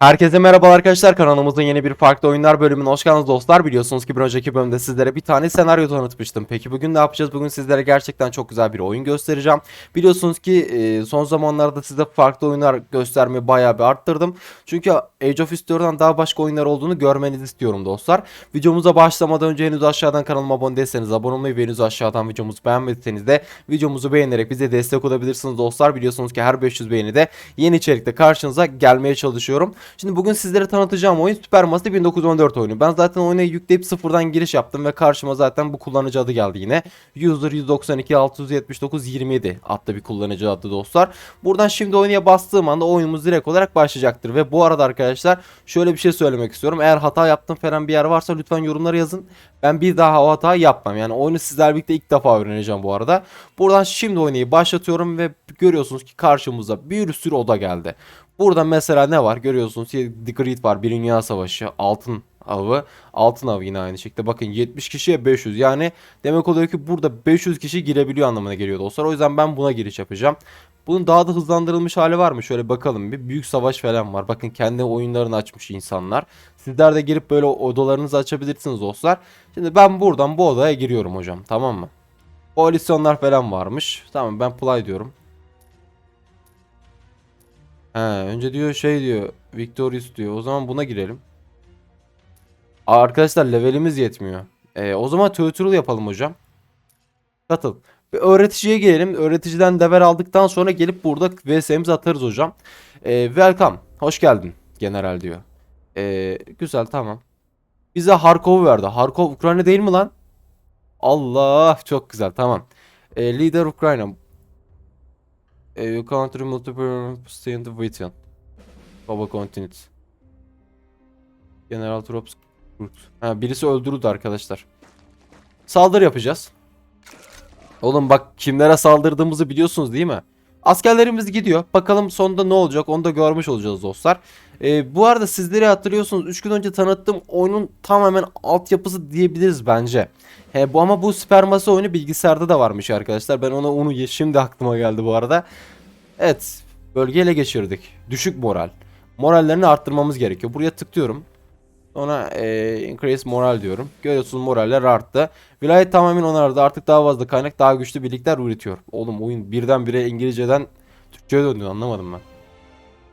Herkese merhaba arkadaşlar kanalımızın yeni bir farklı oyunlar bölümüne hoş geldiniz dostlar. Biliyorsunuz ki bir önceki bölümde sizlere bir tane senaryo tanıtmıştım. Peki bugün ne yapacağız? Bugün sizlere gerçekten çok güzel bir oyun göstereceğim. Biliyorsunuz ki e, son zamanlarda size farklı oyunlar göstermeyi bayağı bir arttırdım. Çünkü Age of History'dan daha başka oyunlar olduğunu görmenizi istiyorum dostlar. Videomuza başlamadan önce henüz aşağıdan kanalıma abone değilseniz abone olmayı ve henüz aşağıdan videomuzu beğenmediyseniz de videomuzu beğenerek bize destek olabilirsiniz dostlar. Biliyorsunuz ki her 500 beğeni de yeni içerikte karşınıza gelmeye çalışıyorum. Şimdi bugün sizlere tanıtacağım oyun Supermassive 1914 oyunu. Ben zaten oyuna yükleyip sıfırdan giriş yaptım ve karşıma zaten bu kullanıcı adı geldi yine. User 192 679 27 adlı bir kullanıcı adı dostlar. Buradan şimdi oyuna bastığım anda oyunumuz direkt olarak başlayacaktır. Ve bu arada arkadaşlar şöyle bir şey söylemek istiyorum. Eğer hata yaptım falan bir yer varsa lütfen yorumlara yazın. Ben bir daha o hatayı yapmam. Yani oyunu sizlerle birlikte ilk defa öğreneceğim bu arada. Buradan şimdi oynayı başlatıyorum ve görüyorsunuz ki karşımıza bir sürü oda geldi. Burada mesela ne var? Görüyorsunuz The Great var. Bir Dünya Savaşı. Altın avı. Altın avı yine aynı şekilde. Bakın 70 kişiye 500. Yani demek oluyor ki burada 500 kişi girebiliyor anlamına geliyor dostlar. O yüzden ben buna giriş yapacağım. Bunun daha da hızlandırılmış hali var mı? Şöyle bakalım bir. Büyük savaş falan var. Bakın kendi oyunlarını açmış insanlar. Sizler de girip böyle odalarınızı açabilirsiniz dostlar. Şimdi ben buradan bu odaya giriyorum hocam. Tamam mı? Koalisyonlar falan varmış. Tamam ben play diyorum. He, önce diyor şey diyor. Victorious diyor. O zaman buna girelim. Arkadaşlar levelimiz yetmiyor. Ee, o zaman tutorial yapalım hocam. Katıl. Bir öğreticiye gelelim. Öğreticiden level aldıktan sonra gelip burada VS'mizi atarız hocam. Ee, welcome. Hoş geldin. General diyor. Ee, güzel tamam. Bize Harkov'u verdi. Harkov Ukrayna değil mi lan? Allah çok güzel tamam. Ee, Leader Ukrayna. Ee, you country multiple stand waiting. Baba continue. General Troops. Ha, birisi öldürüldü arkadaşlar. Saldırı yapacağız. Oğlum bak kimlere saldırdığımızı biliyorsunuz değil mi? Askerlerimiz gidiyor. Bakalım sonunda ne olacak onu da görmüş olacağız dostlar. Ee, bu arada sizleri hatırlıyorsunuz 3 gün önce tanıttığım oyunun tamamen altyapısı diyebiliriz bence. He, bu ama bu Supermassive oyunu bilgisayarda da varmış arkadaşlar. Ben ona onu şimdi aklıma geldi bu arada. Evet bölgeyi ele geçirdik. Düşük moral. Morallerini arttırmamız gerekiyor. Buraya tıklıyorum. Sonra e, increase moral diyorum. Görüyorsunuz moraller arttı. Vilayet tamamen onardı. Artık daha fazla kaynak daha güçlü birlikler üretiyor. Oğlum oyun birdenbire İngilizceden Türkçe'ye döndü anlamadım ben.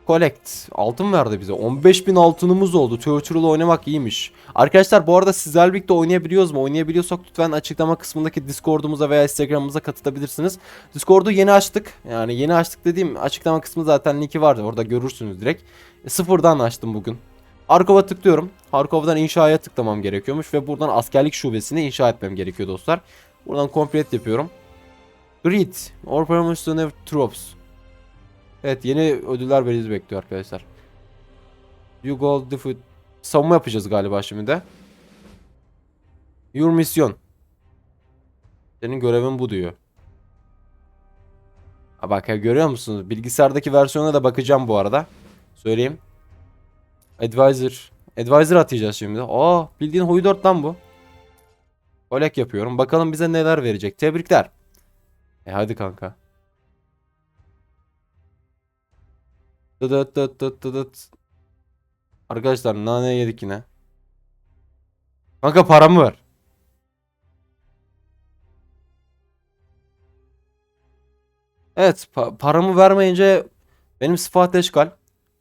Collect. Altın verdi bize. 15.000 altınımız oldu. Tutorial oynamak iyiymiş. Arkadaşlar bu arada sizlerle birlikte oynayabiliyoruz mu? Oynayabiliyorsak lütfen açıklama kısmındaki Discord'umuza veya Instagram'ımıza katılabilirsiniz. Discord'u yeni açtık. Yani yeni açtık dediğim açıklama kısmı zaten linki vardı. Orada görürsünüz direkt. E, sıfırdan açtım bugün. Harkov'a tıklıyorum. Harkov'dan inşaya tıklamam gerekiyormuş ve buradan askerlik şubesini inşa etmem gerekiyor dostlar. Buradan complete yapıyorum. Great. Or permission to troops. Evet yeni ödüller verinizi bekliyor arkadaşlar. You go defeat. Savunma yapacağız galiba şimdi de. Your mission. Senin görevin bu diyor. Ha bak ya görüyor musunuz? Bilgisayardaki versiyona da bakacağım bu arada. Söyleyeyim. Advisor. Advisor atacağız şimdi. Aa bildiğin 4 lan bu. Kolek yapıyorum. Bakalım bize neler verecek. Tebrikler. E hadi kanka. Dıdıt dıt dıt dıt. Arkadaşlar nane yedik yine. Kanka paramı ver. Evet pa- paramı vermeyince benim sıfat eşkal.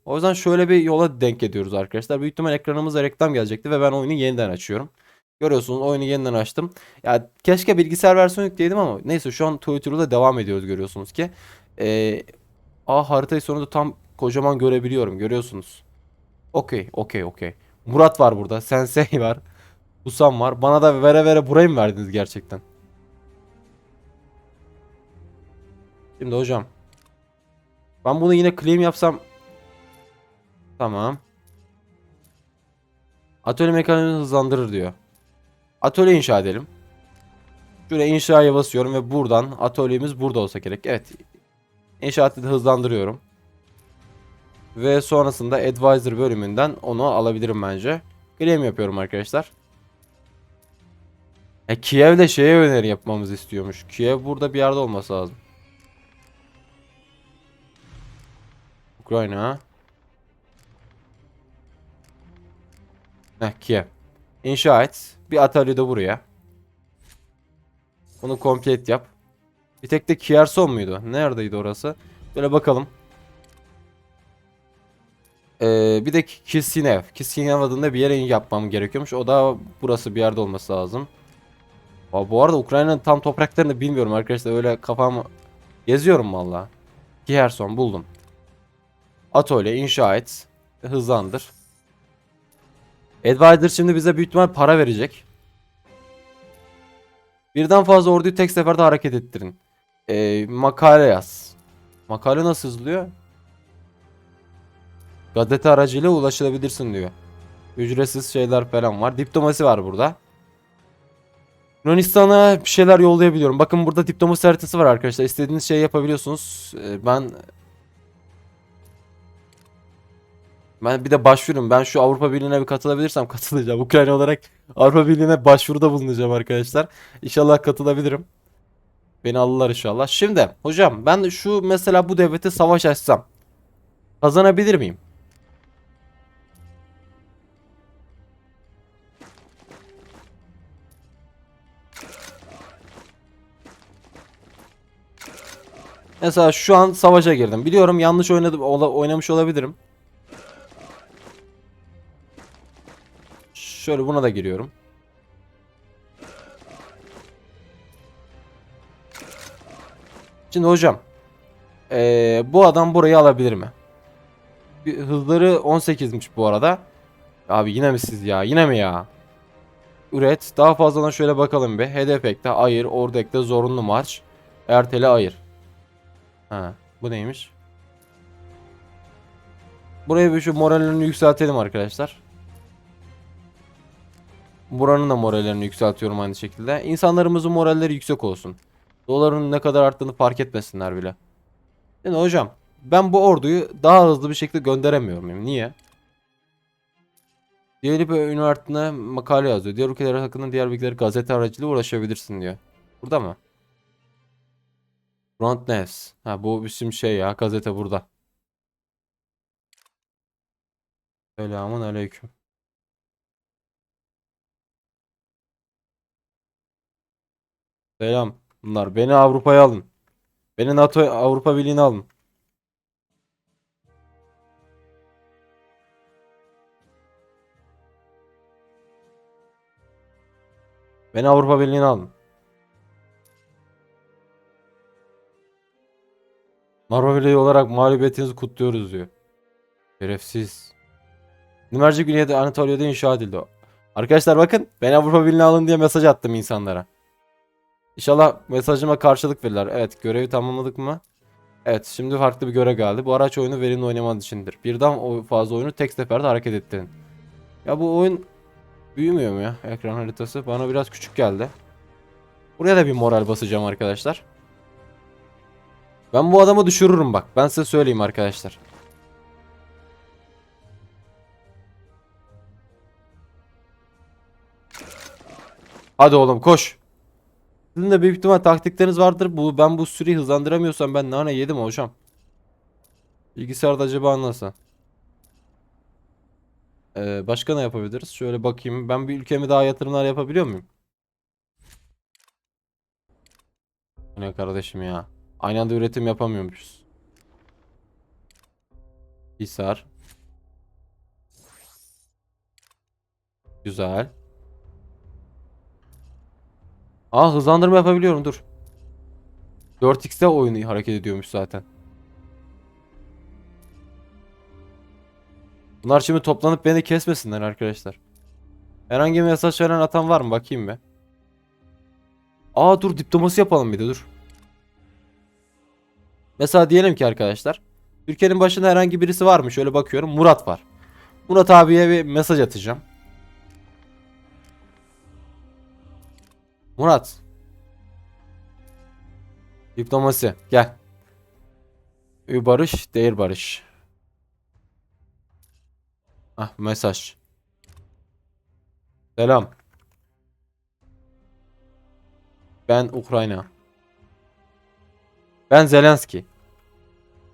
O yüzden şöyle bir yola denk ediyoruz arkadaşlar. Büyük ihtimal ekranımıza reklam gelecekti ve ben oyunu yeniden açıyorum. Görüyorsunuz oyunu yeniden açtım. Ya keşke bilgisayar versiyonu yükleydim ama neyse şu an Twitter'da devam ediyoruz görüyorsunuz ki. Ee, aa haritayı sonunda tam kocaman görebiliyorum görüyorsunuz. Okey okey okey. Murat var burada. Sensei var. Usam var. Bana da vere vere burayı mı verdiniz gerçekten? Şimdi hocam. Ben bunu yine claim yapsam Tamam. Atölye mekanizmasını hızlandırır diyor. Atölye inşa edelim. Şuraya inşaya basıyorum ve buradan atölyemiz burada olsa gerek. Evet. İnşaatı da hızlandırıyorum. Ve sonrasında advisor bölümünden onu alabilirim bence. Claim yapıyorum arkadaşlar. E Kiev'de şeye öneri yapmamızı istiyormuş. Kiev burada bir yerde olması lazım. Ukrayna. Heh Kiev. İnşa et. Bir atölye de buraya. Bunu complete yap. Bir tek de Kierson muydu? Neredeydi orası? Böyle bakalım. Ee, bir de Kishinev. Kishinev adında bir yere yapmam gerekiyormuş. O da burası bir yerde olması lazım. Aa, bu arada Ukrayna'nın tam topraklarını bilmiyorum arkadaşlar. Öyle kafam geziyorum valla. Kherson buldum. Atölye inşa et. Hızlandır. Advisor şimdi bize büyük ihtimal para verecek. Birden fazla orduyu tek seferde hareket ettirin. Ee, makale yaz. Makale nasıl hızlıyor? Gazete aracıyla ulaşılabilirsin diyor. Ücretsiz şeyler falan var. Diplomasi var burada. Yunanistan'a bir şeyler yollayabiliyorum. Bakın burada diplomasi haritası var arkadaşlar. İstediğiniz şeyi yapabiliyorsunuz. Ee, ben ben bir de başvururum. Ben şu Avrupa Birliği'ne bir katılabilirsem katılacağım. Ukrayna olarak Avrupa Birliği'ne başvuruda bulunacağım arkadaşlar. İnşallah katılabilirim. Beni alırlar inşallah. Şimdi hocam ben şu mesela bu devlete savaş açsam kazanabilir miyim? Mesela şu an savaşa girdim. Biliyorum yanlış oynadım, oynamış olabilirim. Şöyle buna da giriyorum. Şimdi hocam. eee, bu adam burayı alabilir mi? Bir hızları 18'miş bu arada. Abi yine mi siz ya? Yine mi ya? Üret. Daha fazladan şöyle bakalım bir. Hedef ekle, ayır, orada ekle, zorunlu marş. Ertele, ayır. Ha, bu neymiş? Buraya bir şu morallerini yükseltelim arkadaşlar. Buranın da morallerini yükseltiyorum aynı şekilde. İnsanlarımızın moralleri yüksek olsun. Doların ne kadar arttığını fark etmesinler bile. Şimdi hocam ben bu orduyu daha hızlı bir şekilde gönderemiyor muyum? Niye? Diğer bir üniversitede makale yazıyor. Diğer ülkeler hakkında diğer bilgileri gazete aracılığıyla ulaşabilirsin diyor. Burada mı? Front News. Ha bu bizim şey ya gazete burada. Selamun aleyküm. Selam. Bunlar beni Avrupa'ya alın. Beni NATO Avrupa Birliği'ne alın. Beni Avrupa Birliği'ne alın. Avrupa Birliği olarak mağlubiyetinizi kutluyoruz diyor. Şerefsiz. Nimercik Güney'de Anatolia'da inşa edildi. Arkadaşlar bakın ben Avrupa Birliği'ne alın diye mesaj attım insanlara. İnşallah mesajıma karşılık verirler. Evet görevi tamamladık mı? Evet şimdi farklı bir görev geldi. Bu araç oyunu verimli oynaman içindir. Birden fazla oyunu tek seferde hareket ettirin. Ya bu oyun büyümüyor mu ya ekran haritası? Bana biraz küçük geldi. Buraya da bir moral basacağım arkadaşlar. Ben bu adamı düşürürüm bak. Ben size söyleyeyim arkadaşlar. Hadi oğlum koş. Sizin de büyük ihtimal taktikleriniz vardır. Bu ben bu süreyi hızlandıramıyorsam ben nane yedim hocam. Bilgisayarda acaba nasıl? Ee, başka ne yapabiliriz? Şöyle bakayım. Ben bir ülkeme daha yatırımlar yapabiliyor muyum? Ne kardeşim ya. Aynı anda üretim yapamıyormuşuz. Hisar. Güzel. Aa hızlandırma yapabiliyorum dur. 4x'te oyunu hareket ediyormuş zaten. Bunlar şimdi toplanıp beni kesmesinler arkadaşlar. Herhangi bir mesaj veren atan var mı? Bakayım be. Aa dur diplomasi yapalım bir de dur. Mesela diyelim ki arkadaşlar. Ülkenin başında herhangi birisi var mı? Şöyle bakıyorum. Murat var. Murat abiye bir mesaj atacağım. Murat. Diplomasi. Gel. Ü barış, değer barış. Ah mesaj. Selam. Ben Ukrayna. Ben Zelenski.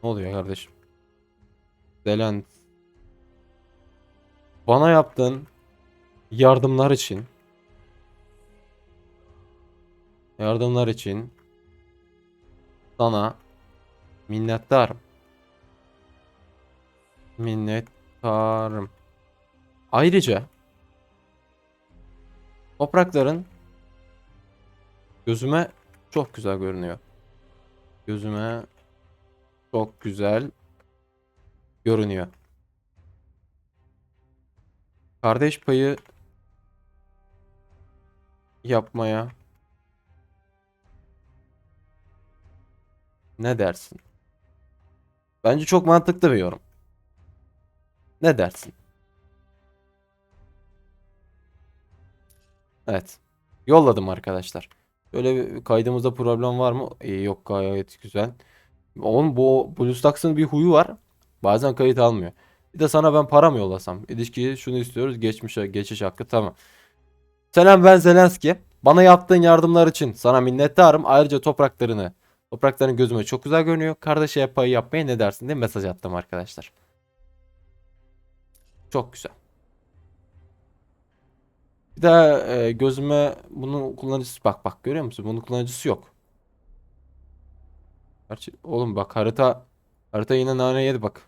Ne oluyor kardeşim? Zelens. Bana yaptın. Yardımlar için. Yardımlar için sana minnettarım. Minnettarım. Ayrıca toprakların gözüme çok güzel görünüyor. Gözüme çok güzel görünüyor. Kardeş payı yapmaya ne dersin? Bence çok mantıklı bir yorum. Ne dersin? Evet. Yolladım arkadaşlar. Böyle bir kaydımızda problem var mı? İyi yok gayet güzel. Oğlum bu BlueStacks'ın bir huyu var. Bazen kayıt almıyor. Bir de sana ben para mı yollasam? İlişkiyi şunu istiyoruz. Geçmişe geçiş hakkı tamam. Selam ben Zelenski. Bana yaptığın yardımlar için sana minnettarım. Ayrıca topraklarını toprakların gözüme çok güzel görünüyor. Kardeşe payı yapmaya ne dersin diye mesaj attım arkadaşlar. Çok güzel. Bir de e, gözüme bunun kullanıcısı bak bak görüyor musun? Bunun kullanıcısı yok. Gerçi oğlum bak harita harita yine nane yedi bak.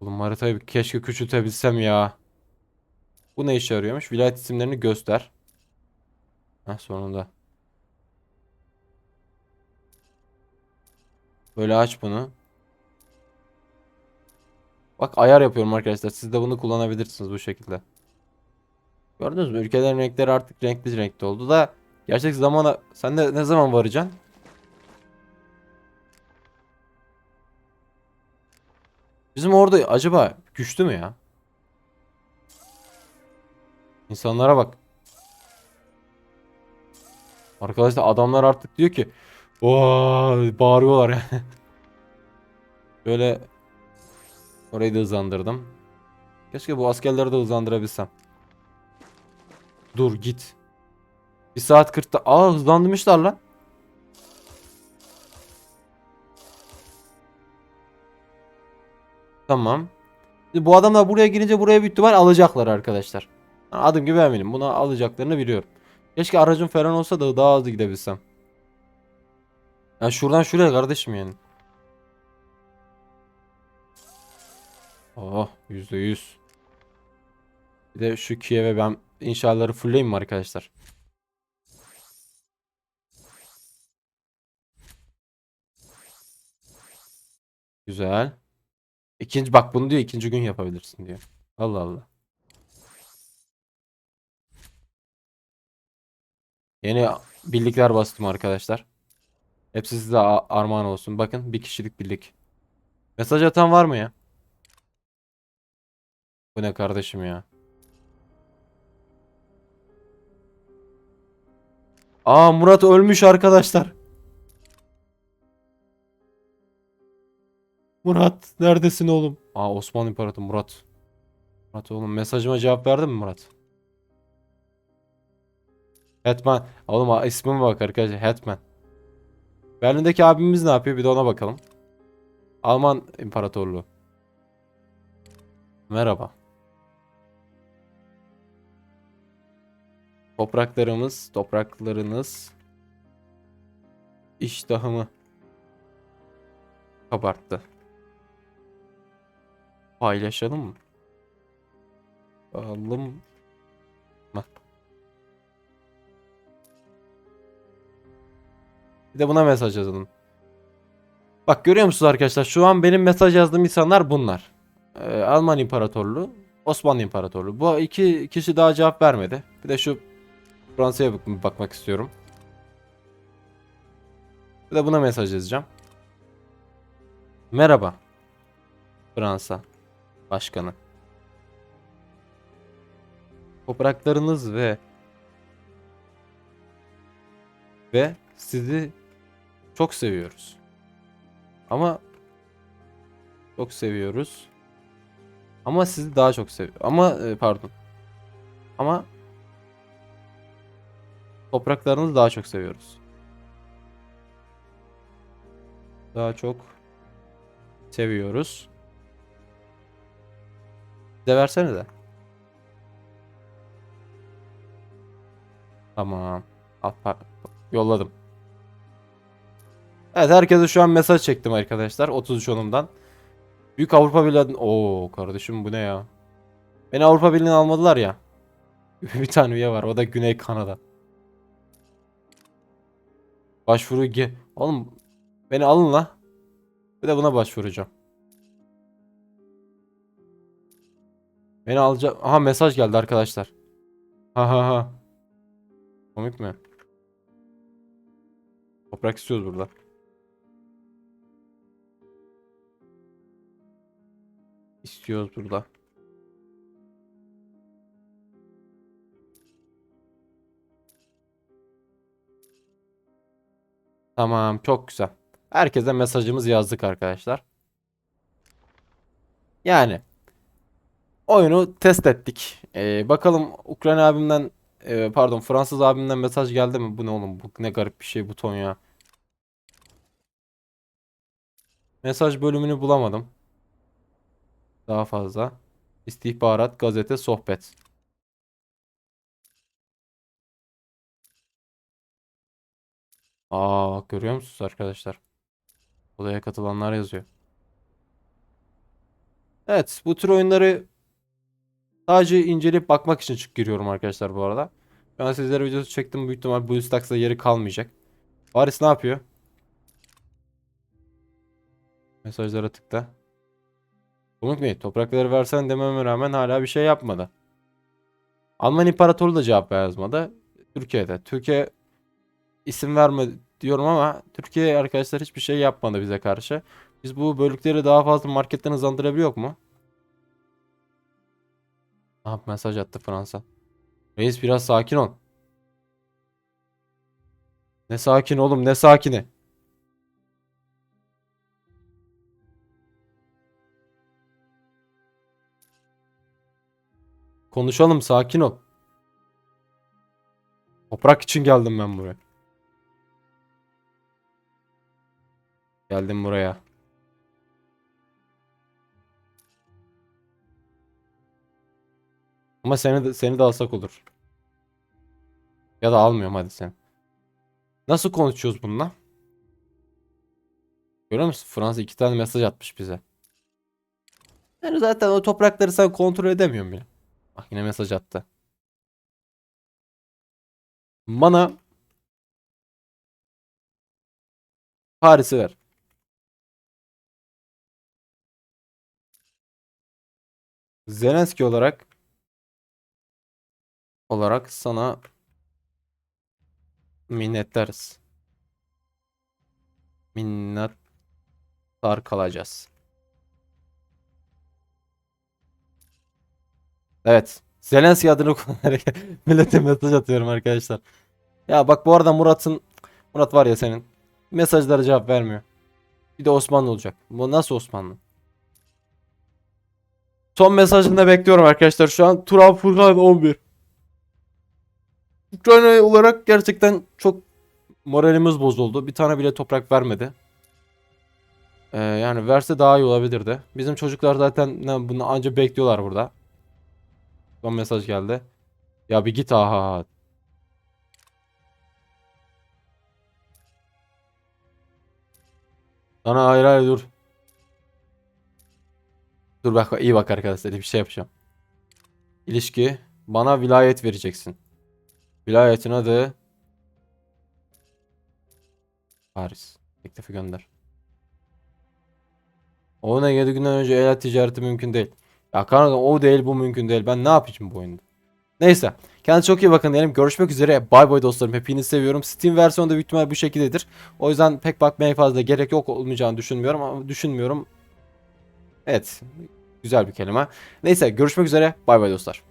Oğlum haritayı keşke küçültebilsem ya. Bu ne işe yarıyormuş? Vilayet isimlerini göster. Heh sonunda. Böyle aç bunu. Bak ayar yapıyorum arkadaşlar. Siz de bunu kullanabilirsiniz bu şekilde. Gördünüz mü? Ülkelerin renkleri artık renkli renkli oldu da gerçek zamana sen de ne zaman varacaksın? Bizim orada acaba güçlü mü ya? İnsanlara bak. Arkadaşlar adamlar artık diyor ki "Oo!" bağırıyorlar yani. Şöyle orayı da hızlandırdım. Keşke bu askerleri de hızlandırabilsem. Dur git. 1 saat 40'ta. Aa hızlandırmışlar lan. Tamam. Şimdi bu adamlar buraya girince buraya büyük ihtimal alacaklar arkadaşlar. Adım gibi eminim. Buna alacaklarını biliyorum. Keşke aracım falan olsa da daha hızlı gidebilsem. Ya şuradan şuraya kardeşim yani. Oh yüzde yüz. Bir de şu Kiev'e ben inşaatları fullleyeyim mi arkadaşlar? Güzel. İkinci bak bunu diyor ikinci gün yapabilirsin diyor. Allah Allah. Yeni birlikler bastım arkadaşlar. Hepsi size armağan olsun. Bakın bir kişilik birlik. Mesaj atan var mı ya? Bu ne kardeşim ya? Aa Murat ölmüş arkadaşlar. Murat neredesin oğlum? Aa Osmanlı İmparatoru Murat. Murat oğlum mesajıma cevap verdin mi Murat? Hetman. Oğlum ismime bak arkadaşlar. Hetman. Berlin'deki abimiz ne yapıyor? Bir de ona bakalım. Alman İmparatorluğu. Merhaba. Topraklarımız, topraklarınız iştahımı kabarttı. Paylaşalım mı? Alım Bir de buna mesaj yazalım. Bak görüyor musunuz arkadaşlar? Şu an benim mesaj yazdığım insanlar bunlar. Ee, Alman İmparatorluğu, Osmanlı İmparatorluğu. Bu iki kişi daha cevap vermedi. Bir de şu Fransa'ya bak- bakmak istiyorum. Bir de buna mesaj yazacağım. Merhaba. Fransa Başkanı. Topraklarınız ve ve sizi çok seviyoruz. Ama çok seviyoruz. Ama sizi daha çok seviyor. Ama e, pardon. Ama topraklarınızı daha çok seviyoruz. Daha çok seviyoruz. Bize versene de. Tamam. Pa- yolladım. Evet herkese şu an mesaj çektim arkadaşlar 33 onumdan. Büyük Avrupa Birliği Oo kardeşim bu ne ya? Beni Avrupa Birliği'ne almadılar ya. bir tane üye var o da Güney Kanada. Başvuru ge Oğlum beni alın la. Bir de buna başvuracağım. Beni alacak. Aha mesaj geldi arkadaşlar. Ha ha ha. Komik mi? Toprak istiyoruz burada. İstiyoruz burada. Tamam, çok güzel. Herkese mesajımızı yazdık arkadaşlar. Yani oyunu test ettik. Ee, bakalım Ukrayna abimden e, pardon Fransız abimden mesaj geldi mi? Bu ne oğlum? Bu ne garip bir şey buton ya. Mesaj bölümünü bulamadım. Daha fazla. İstihbarat, gazete, sohbet. Aa, görüyor musunuz arkadaşlar? Odaya katılanlar yazıyor. Evet, bu tür oyunları sadece inceleyip bakmak için çık giriyorum arkadaşlar bu arada. Ben sizlere videosu çektim. Büyük ihtimal BlueStacks'da yeri kalmayacak. Paris ne yapıyor? Mesajlara tıkla. Komik mi? Toprakları versen dememe rağmen hala bir şey yapmadı. Alman İmparatoru da cevap yazmadı. Türkiye'de. Türkiye isim verme diyorum ama Türkiye arkadaşlar hiçbir şey yapmadı bize karşı. Biz bu bölükleri daha fazla marketten hızlandırabiliyor mu? Aha mesaj attı Fransa. Reis biraz sakin ol. Ne sakin oğlum ne sakini. Konuşalım sakin ol. Toprak için geldim ben buraya. Geldim buraya. Ama seni de, seni de alsak olur. Ya da almıyorum hadi sen. Nasıl konuşuyoruz bununla? Görüyor musun? Fransa iki tane mesaj atmış bize. Yani zaten o toprakları sen kontrol edemiyorsun bile. Bak yine mesaj attı. Bana Paris'i ver. Zelenski olarak olarak sana minnettarız. Minnettar kalacağız. Evet. Zelenski adını kullanarak millete mesaj atıyorum arkadaşlar. Ya bak bu arada Murat'ın Murat var ya senin mesajlara cevap vermiyor. Bir de Osmanlı olacak. Bu nasıl Osmanlı? Son mesajını da bekliyorum arkadaşlar. Şu an Turan Furkan 11. Ukrayna olarak gerçekten çok moralimiz bozuldu. Bir tane bile toprak vermedi. Ee, yani verse daha iyi olabilirdi. Bizim çocuklar zaten bunu anca bekliyorlar burada. Son mesaj geldi. Ya bir git aha. Sana hayır hayır dur. Dur bak iyi bak arkadaşlar bir şey yapacağım. İlişki bana vilayet vereceksin. Vilayetin adı Paris. Teklifi gönder. Oyuna 7 günden önce eyalet ticareti mümkün değil. Ya kanka o değil bu mümkün değil. Ben ne yapacağım bu oyunda? Neyse. Kendinize çok iyi bakın diyelim. Görüşmek üzere. Bay bay dostlarım. Hepinizi seviyorum. Steam versiyonu da büyük bu şekildedir. O yüzden pek bakmaya fazla gerek yok olmayacağını düşünmüyorum ama düşünmüyorum. Evet. Güzel bir kelime. Neyse görüşmek üzere. Bay bay dostlar.